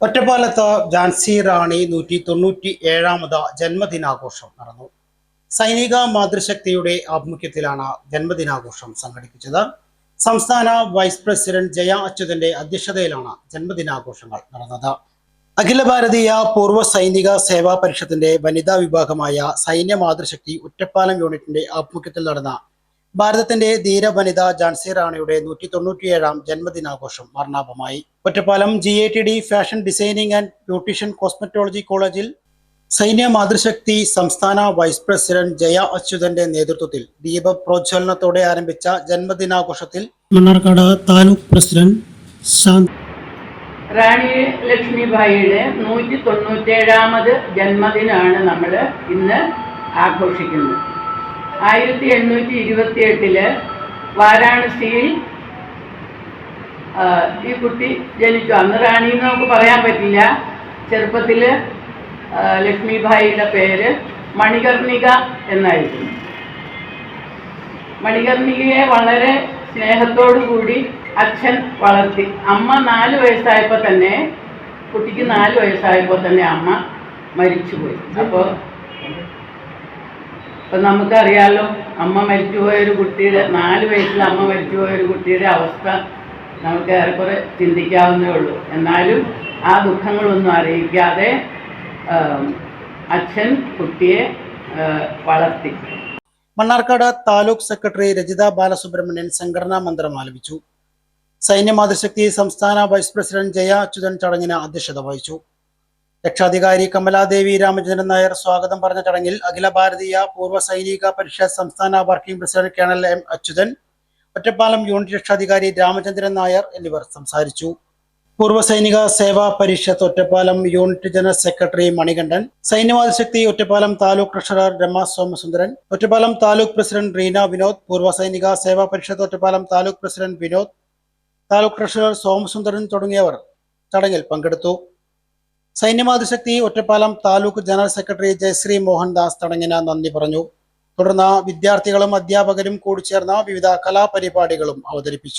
ഒറ്റപ്പാലത്ത് ഝാൻസി റാണി നൂറ്റി തൊണ്ണൂറ്റി ഏഴാമത് ജന്മദിനാഘോഷം നടന്നു. സൈനിക മാതൃശക്തിയുടെ ആഭിമുഖ്യത്തിലാണ് ജന്മദിനാഘോഷം സംഘടിപ്പിച്ചത്. സംസ്ഥാന വൈസ് പ്രസിഡന്റ് ജയ അച്യുതന്റെ അധ്യക്ഷതയിലാണ് ജന്മദിനാഘോഷങ്ങൾ നടന്നത്. അഖില ഭാരതീയ പൂർവ സൈനിക സേവാ പരിഷത്തിന്റെ വനിതാ വിഭാഗമായ സൈന്യ മാതൃശക്തി ഒറ്റപ്പാലം യൂണിറ്റിന്റെ ആഭിമുഖ്യത്തിൽ നടന്ന ഭാരതത്തിന്റെ ധീര വനിത ജാൻസി റാണിയുടെ നൂറ്റി തൊണ്ണൂറ്റിയേഴാം ജന്മദിനാഘോഷം വർണാഭമായി Ottapalam G A T D fashion designing and beautician cosmetology കോളേജിൽ സൈന്യ മാതൃശക്തി സംസ്ഥാന വൈസ് പ്രസിഡന്റ് ജയ അച്യുതന്റെ നേതൃത്വത്തിൽ ദീപ പ്രോജ്വലനത്തോടെ ആരംഭിച്ച ജന്മദിനാഘോഷത്തിൽ മണ്ണാർക്കാട് താലൂക്ക് പ്രസിഡന്റ് ശാന്ത് റാണി ലക്ഷ്മിബായിയുടെ നൂറ്റി തൊണ്ണൂറ്റേഴാമത് ജന്മദിനമാണ് നമ്മൾ ഇന്ന് ആഘോഷിക്കുന്നത്. ആയിരത്തി എണ്ണൂറ്റി ഇരുപത്തി എട്ടിൽ വാരാണസിയിൽ ഈ കുട്ടി ജനിച്ചു. അന്ന് റാണി എന്ന് നമുക്ക് പറയാൻ പറ്റില്ല. ചെറുപ്പത്തിൽ ലക്ഷ്മിഭായിയുടെ പേര് മണികർണിക എന്നായിരുന്നു. മണികർണികയെ വളരെ സ്നേഹത്തോടു കൂടി അച്ഛൻ വളർത്തി. അമ്മ നാല് വയസ്സായപ്പോൾ തന്നെ കുട്ടിക്ക് നാല് വയസ്സായപ്പോൾ തന്നെ അമ്മ മരിച്ചുപോയി. അപ്പോൾ ഇപ്പം നമുക്കറിയാലോ അമ്മ മരിച്ചുപോയ ഒരു കുട്ടിയുടെ നാല് വയസ്സിൽ അമ്മ മരിച്ചുപോയ ഒരു കുട്ടിയുടെ അവസ്ഥ നമുക്ക് ഏറെക്കുറെ ചിന്തിക്കാവുന്നേ ഉള്ളൂ. എന്നാലും ആ ദുഃഖങ്ങളൊന്നും അറിയിക്കാതെ അച്ഛൻ കുട്ടിയെ വളർത്തി. മണ്ണാർക്കാട് താലൂക്ക് സെക്രട്ടറി രജിത ബാലസുബ്രഹ്മണ്യൻ സംഘടനാ മന്ത്രം ആലപിച്ചു. സൈന്യ മാതൃശക്തി സംസ്ഥാന വൈസ് പ്രസിഡന്റ് ജയ അച്യുതൻ ചടങ്ങിന് അധ്യക്ഷത വഹിച്ചു. രക്ഷാധികാരി കമലാദേവി രാമചന്ദ്രൻ നായർ സ്വാഗതം പറഞ്ഞ ചടങ്ങിൽ അഖില ഭാരതീയ പൂർവ സൈനിക പരിഷത്ത് സംസ്ഥാന working president colonel M Achuthan Ottapalam unit രക്ഷാധികാരി രാമചന്ദ്രൻ നായർ എന്നിവർ സംസാരിച്ചു. Poorva Sainika Seva Parishad Ottapalam unit general secretary Manikandan സൈന്യവാദശക്തി Ottapalam taluk treasurer Rama Somasundaran Ottapalam taluk president Reena Vinod Poorva Sainika Seva Parishad Ottapalam taluk president Vinod taluk treasurer Somasundaran തുടങ്ങിയവർ ചടങ്ങിൽ പങ്കെടുത്തു. Sainyamatrushakti Ottapalam taluk general secretary Jayashree Mohandas തടങ്ങിന് നന്ദി പറഞ്ഞു. തുടർന്ന് വിദ്യാർത്ഥികളും അധ്യാപകരും കൂടിച്ചേർന്ന വിവിധ കലാപരിപാടികളും അവതരിപ്പിച്ചു.